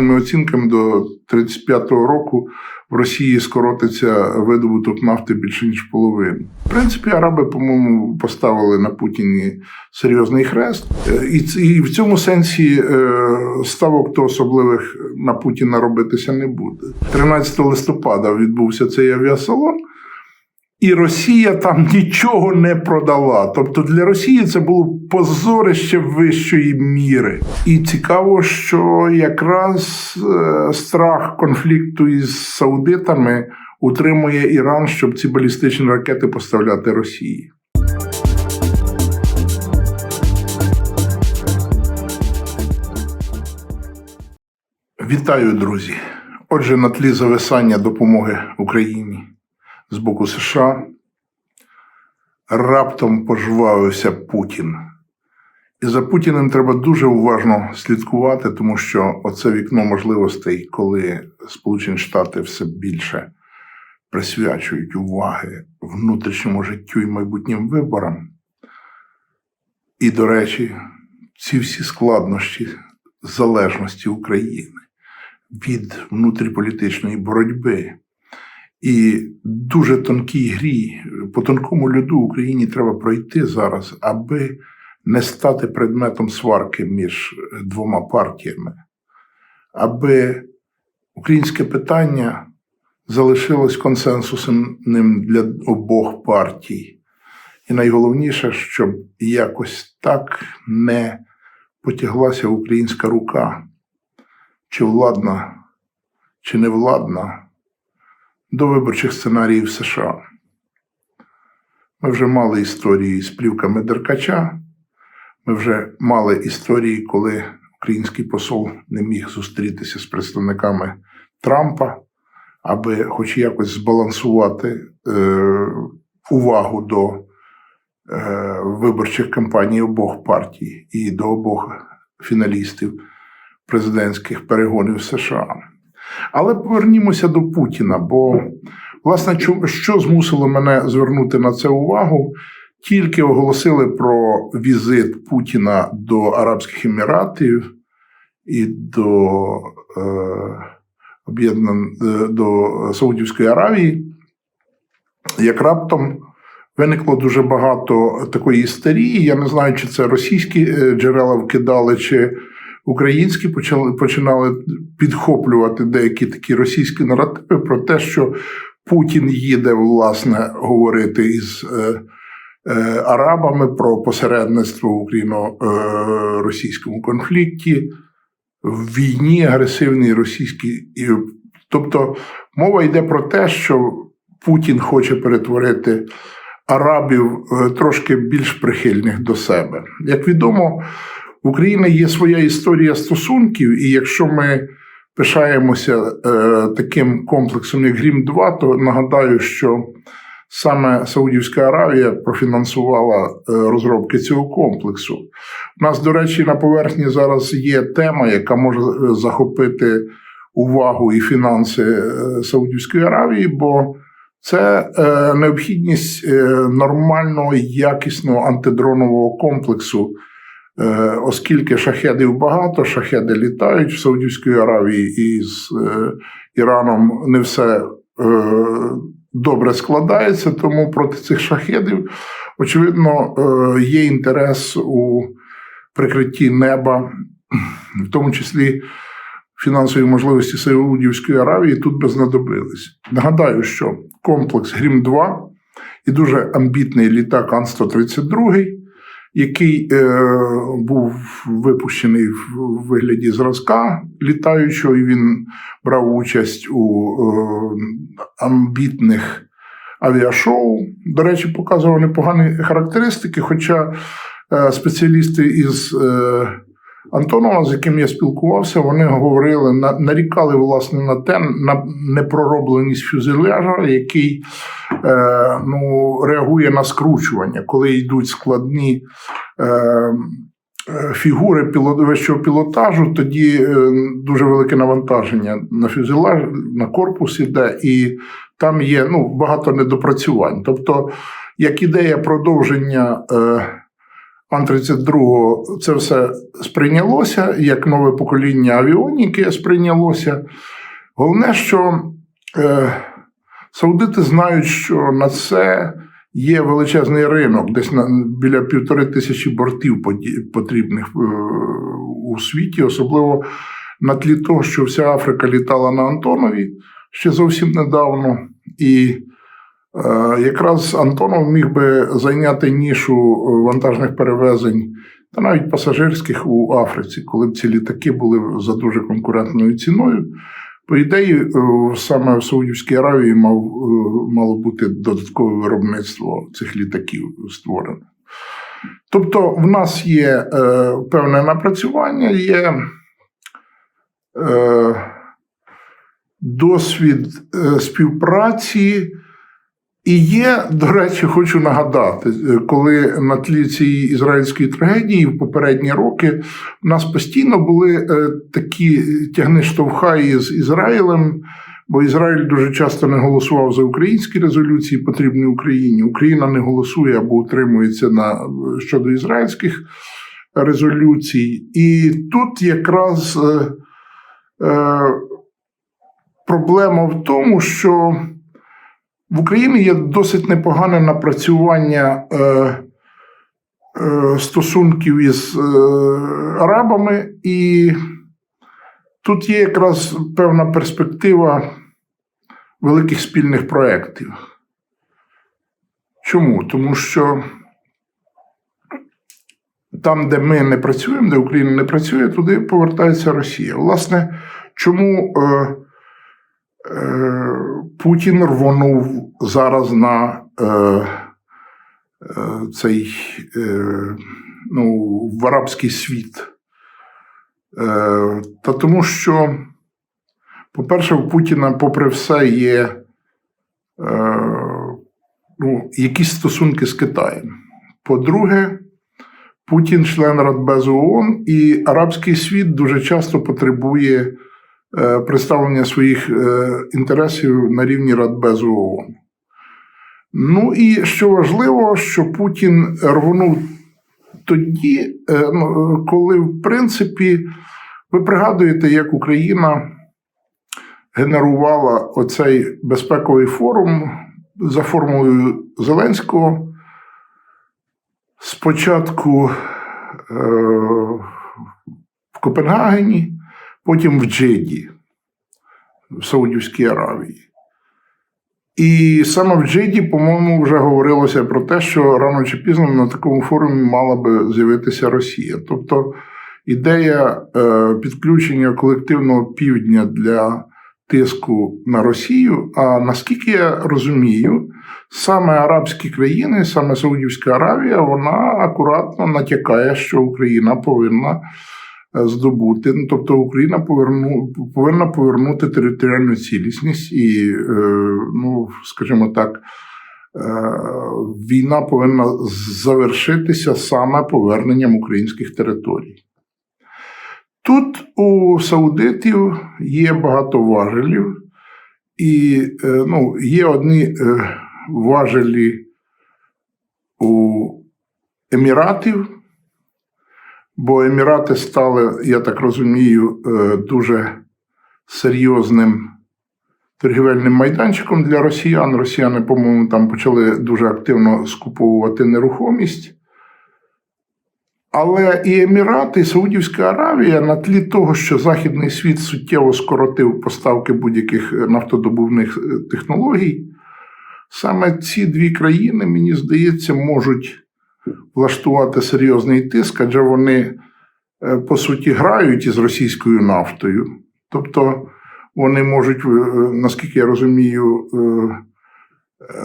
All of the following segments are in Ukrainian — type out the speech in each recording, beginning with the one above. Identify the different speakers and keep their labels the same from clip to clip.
Speaker 1: різними оцінками до 35-го року в Росії скоротиться видобуток нафти більше ніж половину. В принципі, араби, по-моєму, поставили на Путіні серйозний хрест, Е, і, в цьому сенсі е, ставок то особливих на Путіна робитися не буде. 13 листопада відбувся цей авіасалон. І Росія там нічого не продала. Тобто для Росії це було позорище вищої міри. І цікаво, що якраз е, страх конфлікту із саудитами утримує Іран, щоб ці балістичні ракети поставляти Росії. Вітаю, друзі! Отже, на тлі зависання допомоги Україні з боку США раптом пожвавився Путін. І за Путіним треба дуже уважно слідкувати, тому що оце вікно можливостей, коли Сполучені Штати все більше присвячують уваги внутрішньому життю і майбутнім виборам. І, до речі, ці всі складнощі залежності України від внутріполітичної боротьби. І дуже тонкій грі, по тонкому льоду Україні треба пройти зараз, аби не стати предметом сварки між двома партіями, аби українське питання залишилось консенсусним для обох партій. І найголовніше, щоб якось так не потяглася українська рука, чи владна, чи невладна, до виборчих сценаріїв США. Ми вже мали історії з плівками Деркача. Ми вже мали історії, коли український посол не міг зустрітися з представниками Трампа, аби хоч якось збалансувати е, увагу до е, виборчих кампаній обох партій і до обох фіналістів президентських перегонів США. Але повернімося до Путіна, бо власне що змусило мене звернути на це увагу? Тільки оголосили про візит Путіна до Арабських Еміратів і до, е, е, до Саудівської Аравії, як раптом виникло дуже багато такої істерії. Я не знаю, чи це російські е, джерела вкидали, чи українські почали починали підхоплювати деякі такі російські наративи про те, що Путін їде власне говорити із е, е, арабами про посередництво в україно-російському конфлікті, в війні агресивній російській. Тобто мова йде про те, що Путін хоче перетворити арабів е, трошки більш прихильних до себе. Як відомо, в Україні є своя історія стосунків, і якщо ми пишаємося е, таким комплексом, як Грім 2 то нагадаю, що саме Саудівська Аравія профінансувала е, розробки цього комплексу. У нас, до речі, на поверхні зараз є тема, яка може е, захопити увагу і фінанси е, Саудівської Аравії, бо це е, необхідність е, нормального якісного антидронового комплексу. Е, Оскільки шахедів багато, шахеди літають в Саудівській Аравії і з е, Іраном не все е, добре складається, тому проти цих шахедів, очевидно, є інтерес у прикритті неба, в тому числі фінансові можливості Саудівської Аравії тут би знадобились. Нагадаю, що комплекс Грім-2 і дуже амбітний літак Ан-132 який е, був випущений в вигляді зразка літаючого, і він брав участь у е, амбітних авіашоу. До речі, показував непогані характеристики, хоча е, спеціалісти із е, Антонова, з яким я спілкувався, вони говорили, нарікали власне на те, на непроробленість фюзеляжа, який е, ну, реагує на скручування, коли йдуть складні е, е, фігури вищого пілотажу, тоді е, дуже велике навантаження на фюзеляж, на корпус іде, і там є ну, багато недопрацювань. Тобто, як ідея продовження. Е, Ан-32 це все сприйнялося, як нове покоління авіоніки сприйнялося. Головне, що е, саудити знають, що на це є величезний ринок, десь на біля півтори тисячі бортів потрібних е, у світі, особливо на тлі того, що вся Африка літала на Антонові ще зовсім недавно. І якраз Антонов міг би зайняти нішу е, вантажних перевезень та навіть пасажирських у Африці, коли б ці літаки були за дуже конкурентною ціною. По ідеї, е, саме в Саудівській Аравії мав, е, мало бути додаткове виробництво цих літаків створено. Тобто, в нас є е, певне напрацювання, є е, досвід е, співпраці. І є, до речі, хочу нагадати, е, коли на тлі цієї ізраїльської трагедії в попередні роки в нас постійно були е, такі тягни штовхаї з Ізраїлем, бо Ізраїль дуже часто не голосував за українські резолюції, потрібні Україні. Україна не голосує або утримується на щодо ізраїльських резолюцій. І тут якраз е, е, проблема в тому, що в Україні є досить непогане напрацювання е, е, стосунків із е, арабами, і тут є якраз певна перспектива великих спільних проєктів. Чому? Тому що там, де ми не працюємо, де Україна не працює, туди повертається Росія. Власне, чому е, Путін рвонув зараз на е, е, цей е, ну, в арабський світ? Е, та тому що, по-перше, у Путіна, попри все, є е, ну, якісь стосунки з Китаєм. По-друге, Путін член Радбезу ООН, і арабський світ дуже часто потребує е, представлення своїх е, інтересів на рівні Радбезу ООН. Ну і що важливо, що Путін рвонув тоді, е, ну, коли, в принципі, ви пригадуєте, як Україна генерувала оцей безпековий форум за формулою Зеленського. Спочатку е, в Копенгагені, потім в Джиді, в Саудівській Аравії. І саме в Джиді, по-моєму, вже говорилося про те, що рано чи пізно на такому форумі мала би з'явитися Росія. Тобто ідея е, підключення колективного півдня для тиску на Росію. А наскільки я розумію, саме арабські країни, саме Саудівська Аравія, вона акуратно натякає, що Україна повинна здобути. Ну, тобто Україна поверну, повинна повернути територіальну цілісність і, е, ну, скажімо так. е, Війна повинна завершитися саме поверненням українських територій. Тут у саудитів є багато важелів, і е, ну, є одні е, важелі у Еміратів, бо Емірати стали, я так розумію, е, дуже серйозним торгівельним майданчиком для росіян. Росіяни, по-моєму, там почали дуже активно скуповувати нерухомість. Але і Емірати, і Саудівська Аравія на тлі того, що Західний світ суттєво скоротив поставки будь-яких нафтодобувних е, технологій, саме ці дві країни, мені здається, можуть влаштувати серйозний тиск, адже вони, е, по суті, грають із російською нафтою. Тобто вони можуть, е, наскільки я розумію, е,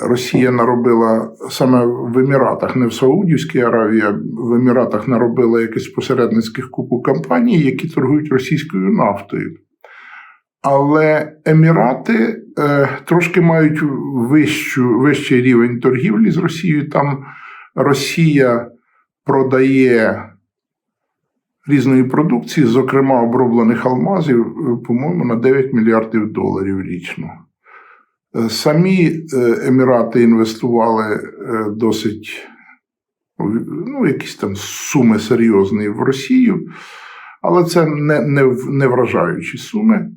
Speaker 1: Росія наробила саме в Еміратах, не в Саудівській Аравії, а в Еміратах наробила якихось посередницьких купу компаній, які торгують російською нафтою. Але Емірати е, трошки мають вищу, вищий рівень торгівлі з Росією. Там Росія продає різної продукції, зокрема оброблених алмазів, е, по-моєму, на 9 мільярдів доларів річно. Е, Самі е, Емірати інвестували досить ну, якісь там суми серйозні в Росію, але це не, не, не вражаючі суми.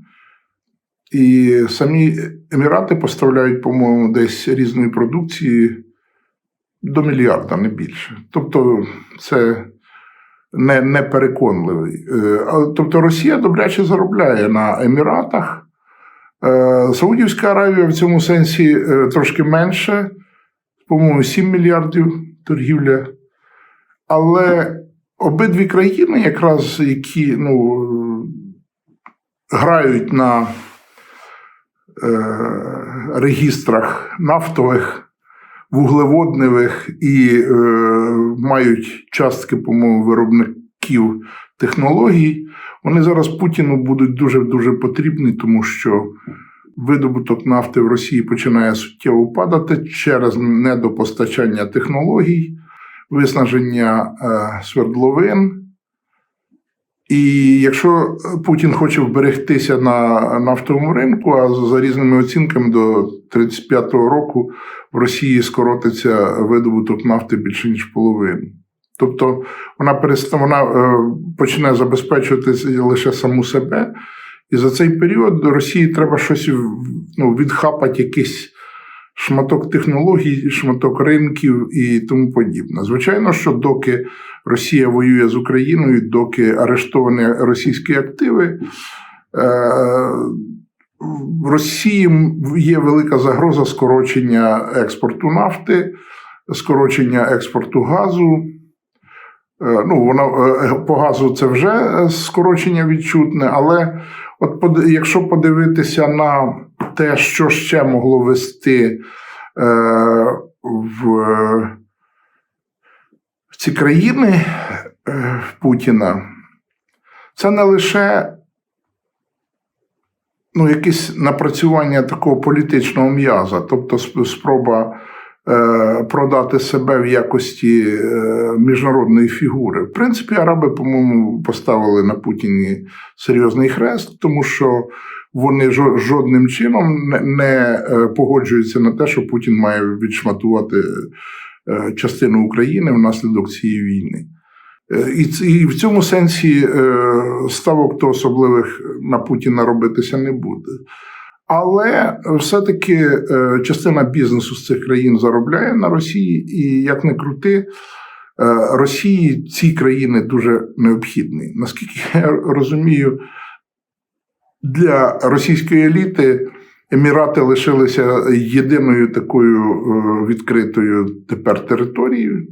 Speaker 1: І самі Емірати поставляють, по-моєму, десь різної продукції до мільярда, не більше. Тобто, це не, не переконливий. Е, Тобто Росія добряче заробляє на Еміратах. Е, Саудівська Аравія в цьому сенсі е, трошки менше, по-моєму, 7 мільярдів торгівля. Але обидві країни, якраз які ну, грають на е, регістрах нафтових, вуглеводневих і е, мають частки, по-моєму, виробників технологій, вони зараз Путіну будуть дуже дуже потрібні, тому що видобуток нафти в Росії починає суттєво падати через недопостачання технологій, виснаження е, свердловин. І якщо Путін хоче вберегтися на нафтовому ринку, а за різними оцінками до 35-го року в Росії скоротиться видобуток нафти більше ніж половину. Тобто вона перест... вона е, почне забезпечувати лише саму себе, і за цей період Росії треба щось ну, відхапати якийсь шматок технологій, шматок ринків і тому подібне. Звичайно, що доки Росія воює з Україною, доки арештовані російські активи. Е, в Росії є велика загроза скорочення експорту нафти, скорочення експорту газу. Е, ну, воно е, по газу це вже скорочення відчутне, але от якщо подивитися на те, що ще могло вести е, в, в ці країни е, Путіна, це не лише ну, якесь напрацювання такого політичного м'яза, тобто спроба Е, продати себе в якості е, міжнародної фігури. В принципі, араби, по-моєму, поставили на Путіні серйозний хрест, тому що вони жодним чином не е, погоджуються на те, що Путін має відшматувати частину України внаслідок цієї війни. І в цьому сенсі ставок то особливих на Путіна робитися не буде. Але все-таки е, частина бізнесу з цих країн заробляє на Росії, і як не крути, е, Росії ці країни дуже необхідні. Наскільки я розумію, для російської еліти Емірати лишилися єдиною такою е, відкритою тепер територією.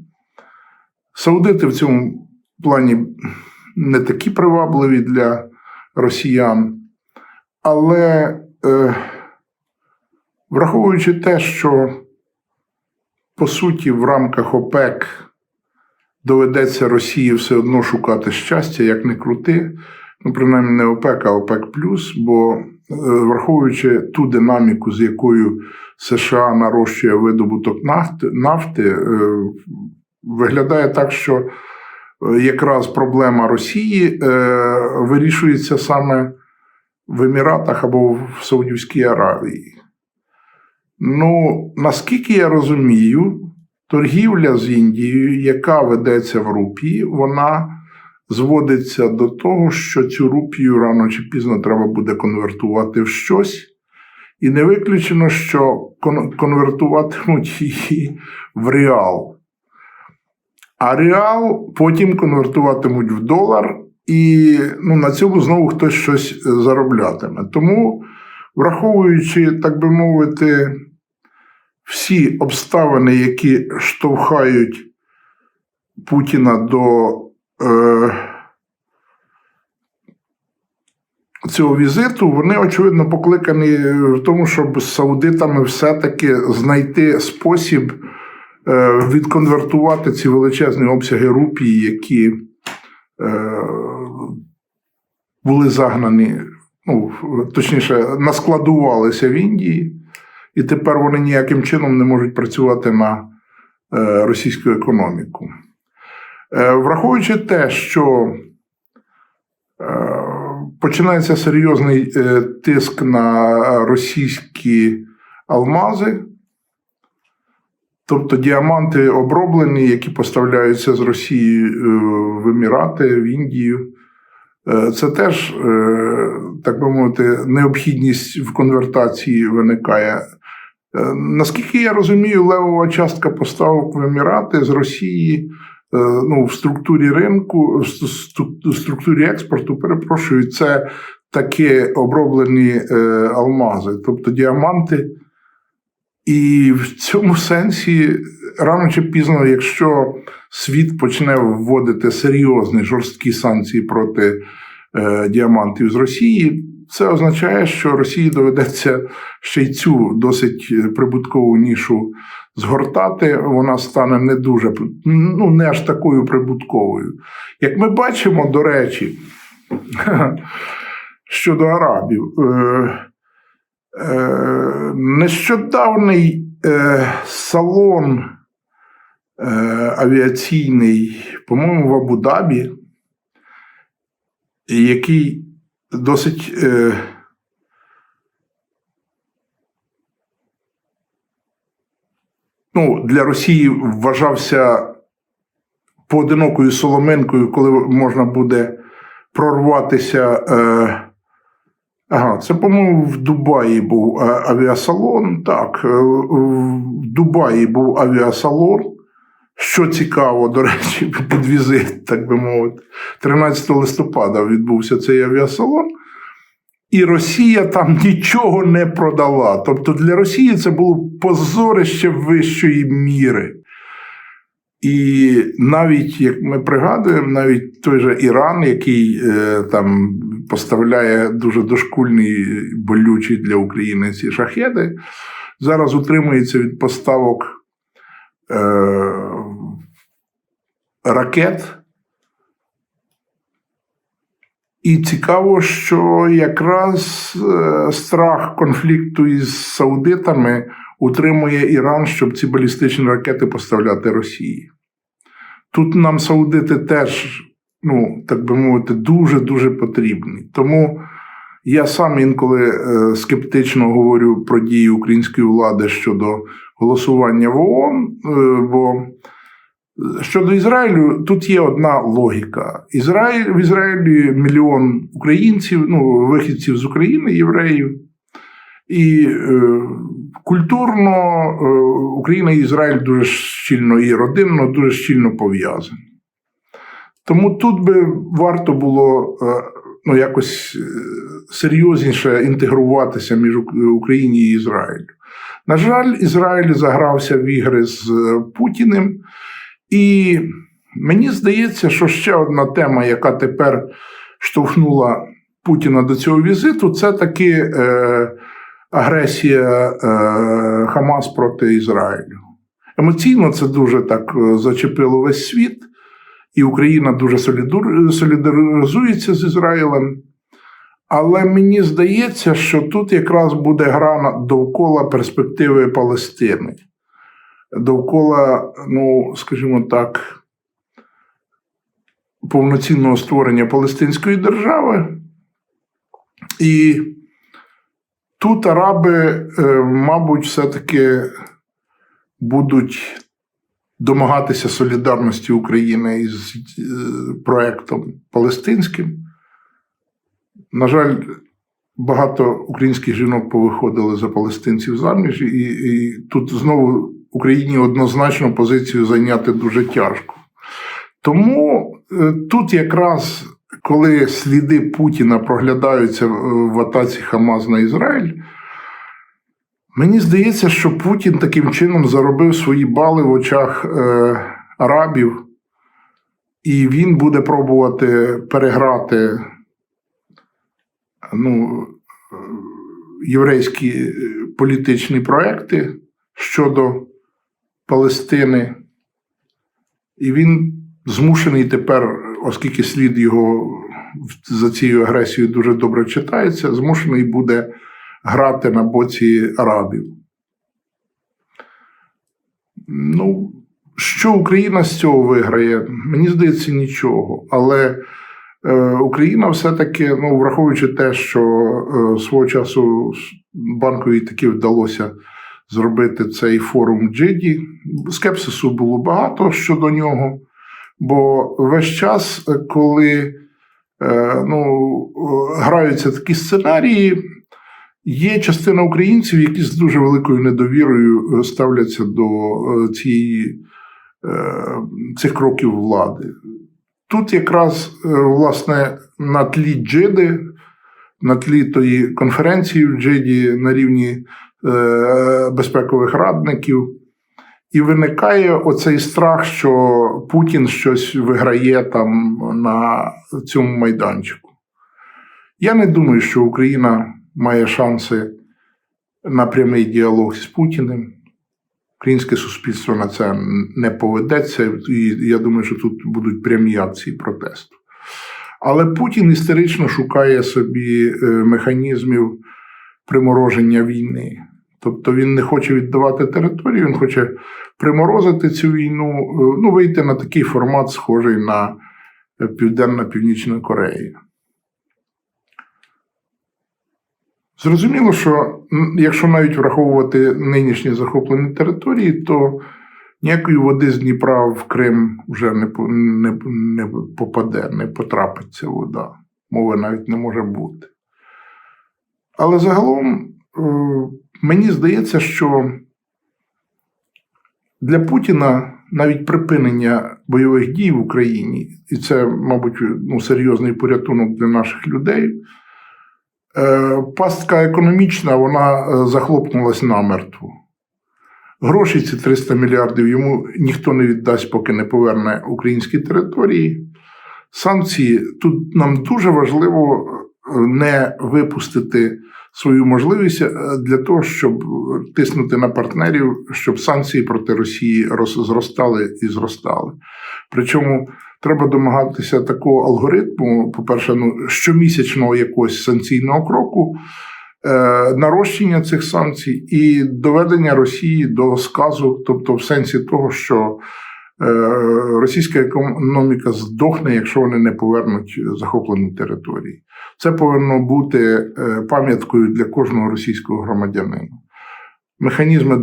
Speaker 1: Саудити в цьому плані не такі привабливі для росіян, але Е, враховуючи те, що по суті в рамках ОПЕК доведеться Росії все одно шукати щастя, як не крути, ну, принаймні не ОПЕК, а ОПЕК, Плюс. бо е, враховуючи ту динаміку, з якою США нарощує видобуток нафти, е, виглядає так, що якраз проблема Росії вирішується саме в Еміратах або в Саудівській Аравії. Ну, наскільки я розумію, торгівля з Індією, яка ведеться в рупії, вона зводиться до того, що цю рупію рано чи пізно треба буде конвертувати в щось. І не виключено, що конвертуватимуть її в реал. А реал потім конвертуватимуть в долар, і ну, на цьому знову хтось щось зароблятиме. Тому, враховуючи, так би мовити, всі обставини, які штовхають Путіна до е, цього візиту, вони, очевидно, покликані в тому, щоб з саудитами все-таки знайти спосіб е, відконвертувати ці величезні обсяги рупії, які. Е, були загнані, ну, точніше, наскладувалися в Індії, і тепер вони ніяким чином не можуть працювати на е, російську економіку. Е, враховуючи те, що починається серйозний тиск на російські алмази, Тобто діаманти оброблені, які поставляються з Росії е, в Емірати, в Індію. Е, Це теж, е, так би мовити, необхідність в конвертації виникає. Е, Наскільки я розумію, левова частка поставок в Емірати з Росії е, ну, в структурі ринку, в структурі експорту, перепрошую, це такі оброблені е, алмази, тобто діаманти. І в цьому сенсі рано чи пізно, якщо світ почне вводити серйозні жорсткі санкції проти е, діамантів з Rосії, це означає, що Росії доведеться ще й цю досить прибуткову нішу згортати. Вона стане не дуже ну не аж такою прибутковою. Як ми бачимо, до речі, щодо арабів. Е, Е, Нещодавний е, салон е, авіаційний, по-моєму, в Абу-Дабі, який досить е, ну, для Росії вважався поодинокою соломинкою, коли можна буде прорватися. Е, Ага, це, по-моєму, в Дубаї був е, авіасалон. Так, е, в Дубаї був авіасалон. Що цікаво, до речі, під візит, так би мовити, 13 листопада відбувся цей авіасалон, і Росія там нічого не продала. Тобто для Росії це було позорище вищої міри. І навіть як ми пригадуємо, навіть той же Іран, який е, там поставляє дуже дошкульні болючі для України ці шахеди, зараз утримується від поставок ракет. І цікаво, що якраз е, страх конфлікту із саудитами утримує Іран, щоб ці балістичні ракети поставляти Росії. Тут нам саудити теж, ну, так би мовити, дуже-дуже потрібні. Тому я сам інколи е, скептично говорю про дії української влади щодо голосування в ООН, е, бо щодо Ізраїлю, тут є одна логіка. Ізраїль, в Ізраїлі мільйон українців, ну, вихідців з України, євреїв. І е, культурно е, Україна і Ізраїль дуже щільно і родинно, дуже щільно пов'язані. Тому тут би варто було е, ну, якось е, серйозніше інтегруватися між Ук- Україні і Ізраїлем. На жаль, Ізраїль загрався в ігри з е, Путіним, і мені здається, що ще одна тема, яка тепер штовхнула Путіна до цього візиту, це таки е, агресія е, Хамас проти Ізраїлю. Емоційно це дуже так е, зачепило весь світ, і Україна дуже солідаризується з Ізраїлем. Але мені здається, що тут якраз буде гра довкола перспективи Палестини, довкола, ну, скажімо так, повноцінного створення Палестинської держави. І тут араби, е, мабуть, все-таки будуть домагатися солідарності України із е, проектом палестинським. На жаль, багато українських жінок повиходили за палестинців заміж, і, і тут знову Україні однозначно позицію зайняти дуже тяжко. Тому е, тут якраз коли сліди Путіна проглядаються в в атаці Хамас на Ізраїль, мені здається, що Путін таким чином заробив свої бали в очах е, арабів, і він буде пробувати переграти ну, єврейські е, політичні проекти щодо Палестини. І він змушений тепер, оскільки слід його за цією агресією дуже добре читається, змушений буде грати на боці арабів. Ну, що Україна з цього виграє? Мені здається, нічого. Але Україна все-таки, ну, враховуючи те, що е, свого часу банковій таки вдалося зробити цей форум Джиді, Скепсису було багато щодо нього, бо весь час, е, коли е, ну, е, граються такі сценарії, є частина українців, які з дуже великою недовірою е, ставляться до е, цієї, е, цих кроків влади. Тут якраз е, власне на тлі джиди, на тлі тої конференції в Джиді на рівні е, безпекових радників, і виникає оцей страх, що Путін щось виграє там на цьому майданчику. Я не думаю, що Україна має шанси на прямий діалог з Путіним. Українське суспільство на це не поведеться, і я думаю, що тут будуть прямі акції протесту. Але Путін історично шукає собі е, механізмів примороження війни. Тобто він не хоче віддавати територію, він хоче приморозити цю війну, е, ну, вийти на такий формат, схожий на Південно-Північну Корею. Зрозуміло, що якщо навіть враховувати нинішні захоплені території, то ніякої води з Дніпра в Крим вже не, не, не попаде, не потрапить ця вода. Мови навіть не може бути. Але загалом е, мені здається, що для Путіна навіть припинення бойових дій в Україні, і це, мабуть, ну, серйозний порятунок для наших людей. Е, Пастка економічна, вона е, захлопнулась намертво. Гроші ці 300 мільярдів йому ніхто не віддасть, поки не поверне українські території. Санкції тут нам дуже важливо е, не випустити свою можливість для того, щоб тиснути на партнерів, щоб санкції проти Росії зростали і зростали. Причому треба домагатися такого алгоритму, по-перше, ну, щомісячного якогось санкційного кроку, е, нарощення цих санкцій і доведення Росії до сказу, тобто в сенсі того, що е, російська економіка здохне, якщо вони не повернуть захоплені території. Це повинно бути е, пам'яткою для кожного російського громадянина. Механізми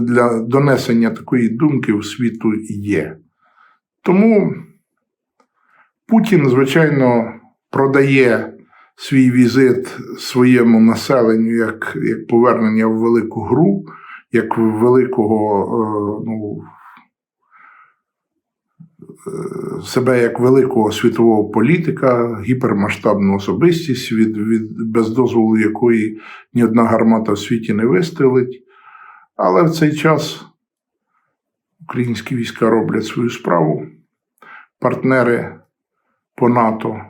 Speaker 1: для донесення такої думки у світу є. Тому Путін, звичайно, продає свій візит своєму населенню як, як повернення в велику гру, як великого, е, ну, е, себе як великого світового політика, гіпермасштабну особистість, від, від, без дозволу якої ні одна гармата в світі не вистрелить. Але в цей час українські війська роблять свою справу. Партнери по НАТО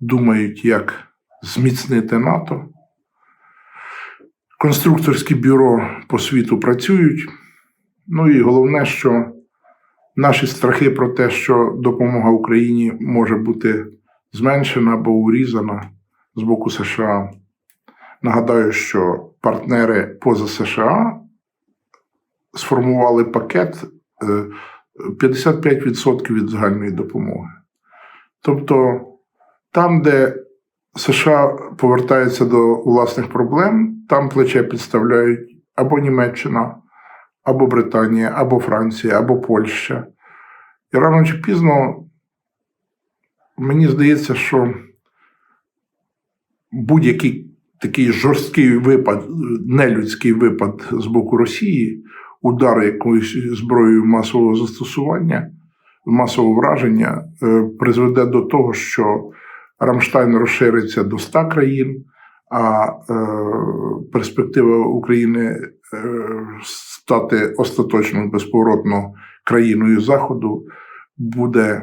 Speaker 1: думають, як зміцнити НАТО. Конструкторські бюро по світу працюють. Ну і головне, що наші страхи про те, що допомога Україні може бути зменшена або урізана з боку США. Нагадаю, що партнери поза США сформували пакет е, 55% від загальної допомоги. Тобто, там, де США повертаються до власних проблем, там плече підставляють або Німеччина, або Британія, або Франція, або Польща. І рано чи пізно мені здається, що будь-який такий жорсткий випад, нелюдський випад з боку Росії, удар якоюсь зброєю масового застосування, масового враження, е, призведе до того, що Рамштайн розшириться до 100 країн, а е, перспектива України е, стати остаточно безповоротно країною Заходу буде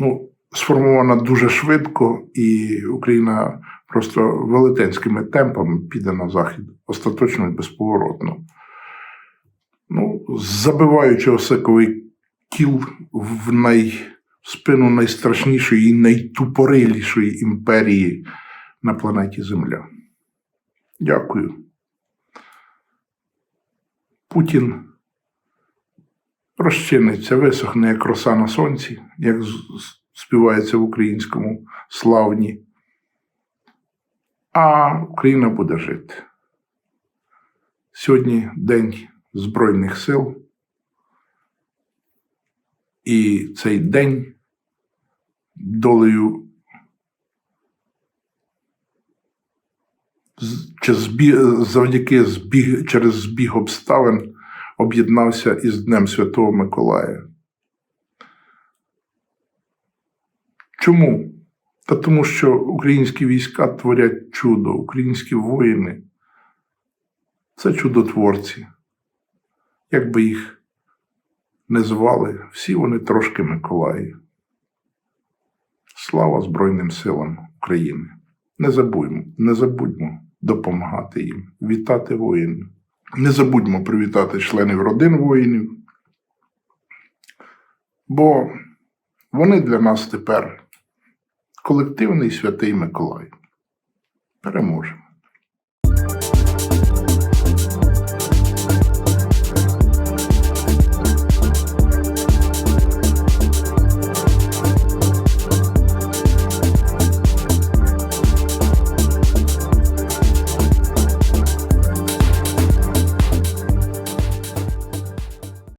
Speaker 1: ну, сформована дуже швидко, і Україна просто велетенськими темпами піде на захід, остаточно і безповоротно. Ну, забиваючи осиковий кіл в най, спину найстрашнішої і найтупорилішої імперії на планеті Земля. Дякую. Путін розчиниться, висохне як роса на сонці, як співається в українському славні. А Україна буде жити. Сьогодні день Збройних сил. І цей день долею чи збі, завдяки збіг, через збіг обставин об'єднався із Днем Святого Миколая. Чому? Та тому, що українські війська творять чудо, українські воїни це чудотворці. Як би їх не звали, всі вони трошки Миколаї. Слава Збройним силам України! Не забудьмо, не забудьмо допомагати їм, вітати воїнів. Не забудьмо привітати членів родин воїнів, бо вони для нас тепер колективний святий Миколай. Переможе.